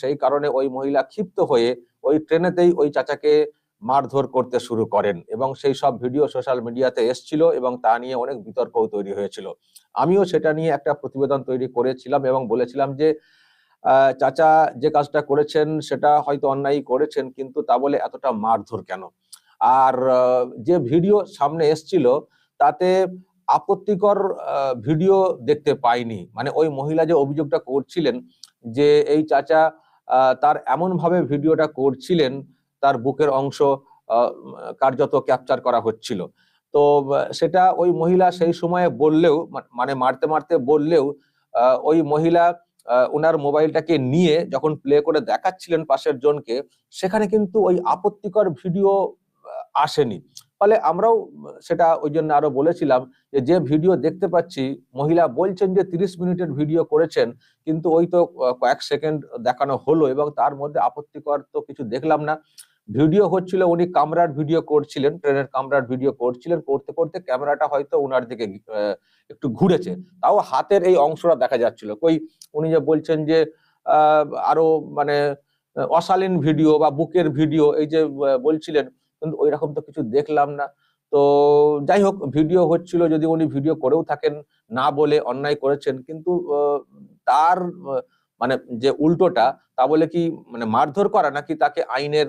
সেই কারণে ওই মহিলা ক্ষিপ্ত হয়ে ওই ট্রেনেতেই ওই চাচাকে মারধর করতে শুরু করেন এবং সেই সব ভিডিও সোশ্যাল মিডিয়াতে এসছিল এবং তা নিয়ে অনেক বিতর্কও তৈরি হয়েছিল। আমিও সেটা নিয়ে একটা প্রতিবেদন তৈরি করেছিলাম এবং বলেছিলাম যে চাচা যে কাজটা করেছেন সেটা হয়তো অন্যায় করেছেন, কিন্তু তা বলে এতটা মারধর কেন? আর যে ভিডিও সামনে এসছিল তাতে আপত্তিকর ভিডিও দেখতে পাইনি। মানে ওই মহিলা যে অভিযোগটা করছিলেন যে, এই চাচা তার এমন ভাবে ভিডিওটা করছিলেন, তার বুকের অংশ কার্যত ক্যাপচার করা হচ্ছিল। তো সেটা ওই মহিলা সেই সময়ে বললেও মানে মারতে মারতে বললেও ওই মহিলা ওনার মোবাইলটাকে নিয়ে যখন প্লে করে দেখাচ্ছিলেন পাশের জনকে, সেখানে কিন্তু ওই আপত্তিকর ভিডিও আসেনি। ফলে আমরাও সেটা ওই জন্য আরও বলেছিলাম যে যে ভিডিও দেখতে পাচ্ছি, মহিলা বলছেন যে তিরিশ মিনিটের ভিডিও করেছেন, কিন্তু ওই তো কয়েক সেকেন্ড দেখানো হলো এবং তার মধ্যে আপত্তিকর তো কিছু দেখলাম না। ভিডিও হচ্ছিল, উনি কামরার ভিডিও করছিলেন, ট্রেনের কামরার ভিডিও করছিলেন, করতে করতে ক্যামেরাটা হয়তো ওনার দিকে একটু ঘুরেছে। তাও হাতের এই অংশটা দেখা যাচ্ছিল। কই উনি যে বলছেন যে আরও মানে অশালীন ভিডিও বা বুকের ভিডিও, এই যে বলছিলেন কিন্তু ওই রকম তো কিছু দেখলাম না। তো যাই হোক ভিডিও হচ্ছিল যদি উনি ভিডিও করেও থাকেন, না বলে অন্যায় করেছেন, কিন্তু তার মানে যে উল্টোটা, তা বলে কি মানে মারধর করা নাকি তাকে আইনের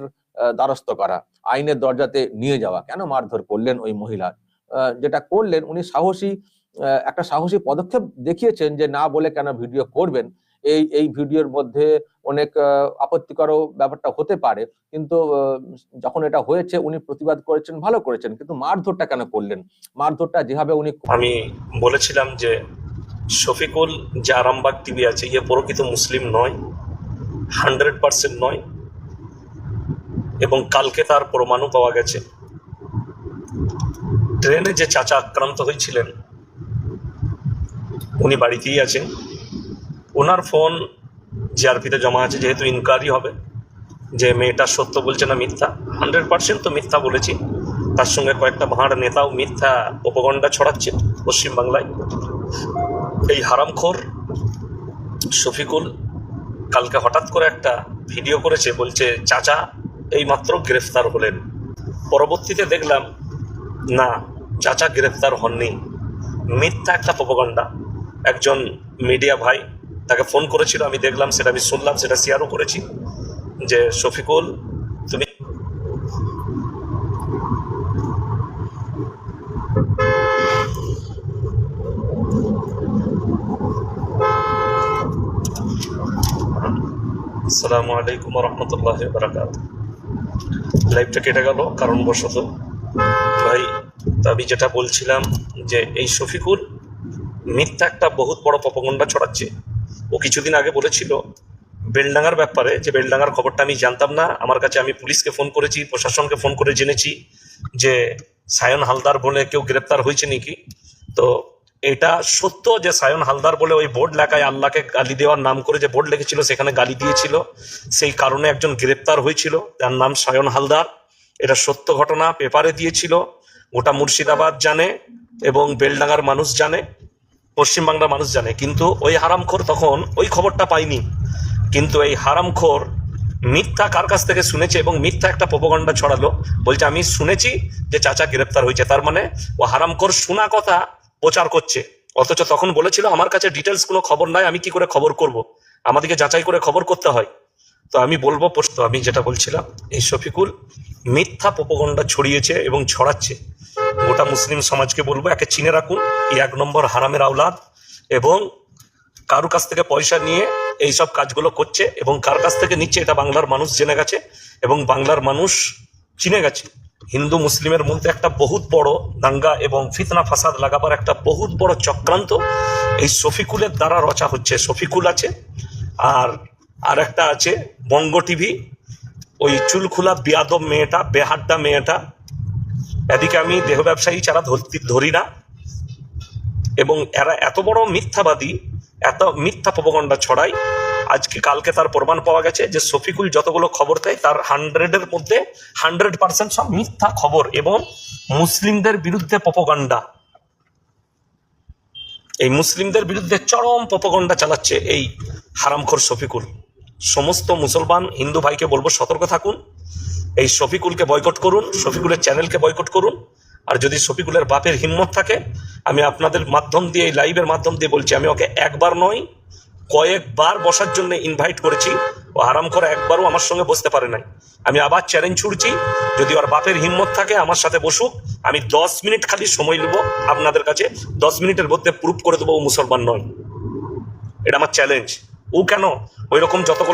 দ্বারস্থ করা, আইনের দরজাতে নিয়ে যাওয়া, কেন মারধর করলেন ওই মহিলা? যেটা করলেন, উনি সাহসী একটা সাহসী পদক্ষেপ দেখিয়েছেন যে না বলে কেন ভিডিও করবেন এই এই ভিডিওর মধ্যে অনেক আপত্তিকর ব্যাপারটা হতে পারে। কিন্তু যখন এটা হয়েছে, উনি প্রতিবাদ করেছেন, ভালো করেছেন। কিন্তু মারধরটা কেন করলেন? মারধরটা যেভাবে উনি আমি বলেছিলাম যে শফিকুল যে আরামবাগ টিভি আছে ইয়ে প্রকৃত মুসলিম নয়, হান্ড্রেড পার্সেন্ট নয়, এবং কালকে তার প্রমাণও পাওয়া গেছে। ট্রেনে যে চাচা আক্রান্ত হয়েছিলেন, উনি বাড়িতেই আছেন। ওনার ফোন জিআরপিতে জমা আছে, যেহেতু ইনকোয়ারি হবে, যে মেয়েটা সত্য বলছে না মিথ্যা হান্ড্রেড পার্সেন্ট তো মিথ্যা বলেছি। তার সঙ্গে কয়েকটা ভাঁড় নেতাও মিথ্যা উপগণ্ডা ছড়াচ্ছে পশ্চিমবাংলায়। এই হারামখোর শফিকুল কালকে হঠাৎ করে একটা ভিডিও করেছে, বলছে, চাচা, এইমাত্র গ্রেফতার হলেন। পরবর্তীতে দেখলাম, না, চাচা গ্রেফতার হননি। মিথ্যা একটা প্রপগণ্ডা একজন মিডিয়া ভাই তাকে ফোন করেছিল, আমি দেখলাম, সেটা আমি শুনলাম, সেটা শেয়ারও করেছি, যে শফিকুল, তুমি আসসালামু আলাইকুম রহমতুল্লাহ বারাকাত লাইভটা কেটে গেল, কারণবশত। ভাই আমি যেটা বলছিলাম যে, এই শফিকুল মিথ্যা একটা বহুত বড় পপগণ্ডা ছড়াচ্ছে। ও কিছুদিন আগে বলেছিল বেলডাঙ্গার ব্যাপারে যে বেলডাঙ্গার খবরটা আমি জানতাম না। আমার কাছে আমি পুলিশকে ফোন করেছি, প্রশাসনকে ফোন করে জেনেছি যে সায়ন হালদার বলে কেউ গ্রেপ্তার হয়েছে নাকি। তো এটা সত্য যে সায়ন হালদার বলে ওই বোর্ড লেখায় আল্লাহকে গালি দেওয়ার নাম করে যে বোর্ড লিখেছিল, সেখানে গালি দিয়েছিল। সেই কারণে একজন গ্রেপ্তার হয়েছিল। তার নাম সায়ন হালদার। এটা সত্য ঘটনা, পেপারে দিয়েছিল। গোটা মুর্শিদাবাদ জানে এবং বেলডাঙ্গার মানুষ জানে। পশ্চিমবাংলার মানুষ জানে, কিন্তু ওই হারামখোর তখন ওই খবরটা পাইনি কিন্তু এই হারামখোর মিথ্যা কার কাছ থেকে শুনেছে এবং মিথ্যা একটা প্রপগণ্ডা ছড়ালো? বলছে, আমি শুনেছি যে চাচা গ্রেপ্তার হয়েছে। তার মানে ও হারামখোর শোনা কথা প্রচার করছে। অথচ তখন বলেছিল, আমার কাছে ডিটেলস কোনো খবর নাই, আমি কি করে খবর করব? আমাদেরকে যাচাই করে খবর করতে হয়। তো আমি বলব, প্রশ্ন আমি যেটা বলছিলাম, এই শফিকুল মিথ্যা প্রপগণ্ডা ছড়িয়েছে এবং ছড়াচ্ছে। গোটা মুসলিম সমাজকে বলব, একে চিনে রাখুন এক নম্বর হারামের আওলাদ এবং কারও কাছ থেকে পয়সা নিয়ে এই সব কাজগুলো করছে এবং কার কাছ থেকে নিচ্ছে এটা বাংলার মানুষ জেনে গেছে এবং বাংলার মানুষ চিনে গেছে। হিন্দু মুসলিমের মধ্যে একটা বহুত বড় দাঙ্গা এবং ফিতনা ফাসাদ লাগাবার একটা বহুত বড় চক্রান্ত এই শফিকুলের দ্বারা রচা হচ্ছে। শফিকুল আছে আর আর একটা আছে বঙ্গ টিভি, ওই চুলখোলা বিয়াদব মেয়েটা, বেহাড্ডা মেয়েটা। এদিকে আমি দেহ ব্যবসায়ী ছাড়া ধরি না। এবং এরা এত বড় মিথ্যাবাদী, এত মিথ্যা প্রবগণ্ডা ছড়ায় আজকে কালকে তার প্রমাণ পাওয়া গেছে যে শফিকুল যতগুলো খবর দেয়, তার হান্ড্রেডের মধ্যে হান্ড্রেড পার্সেন্ট সব মিথ্যা খবর এবং মুসলিমদের বিরুদ্ধে প্রপগান্ডা। এই মুসলিমদের বিরুদ্ধে চরম প্রপগণ্ডা চালাচ্ছে এই হারামখোর শফিকুল। সমস্ত মুসলমান হিন্দু ভাইকে বলব সতর্ক থাকুন, এই শফিকুলকে বয়কট করুন, শফিকুলের চ্যানেলকে বয়কট করুন। আর যদি শফিকুলের বাপের হিম্মত থাকে, আমি আপনাদের মাধ্যম দিয়ে, এই লাইভের মাধ্যম দিয়ে বলছি, আমি ওকে একবার নয় কয়েকবার বসার জন্য ইনভাইট করেছি। ও আরাম করে একবারও আমার সঙ্গে বসতে পারে নাই। আমি আবার চ্যালেঞ্জ ছুড়ছি। যদি ওর বাপের হিম্মত থাকে, আমার সাথে বসুক। আমি দশ মিনিট খালি সময় নেব আপনাদের কাছে। দশ মিনিটের মধ্যে প্রুফ করে দেবো ও মুসলমান নয়। এটা আমার চ্যালেঞ্জ ও কেন? ওই রকম যতগুলো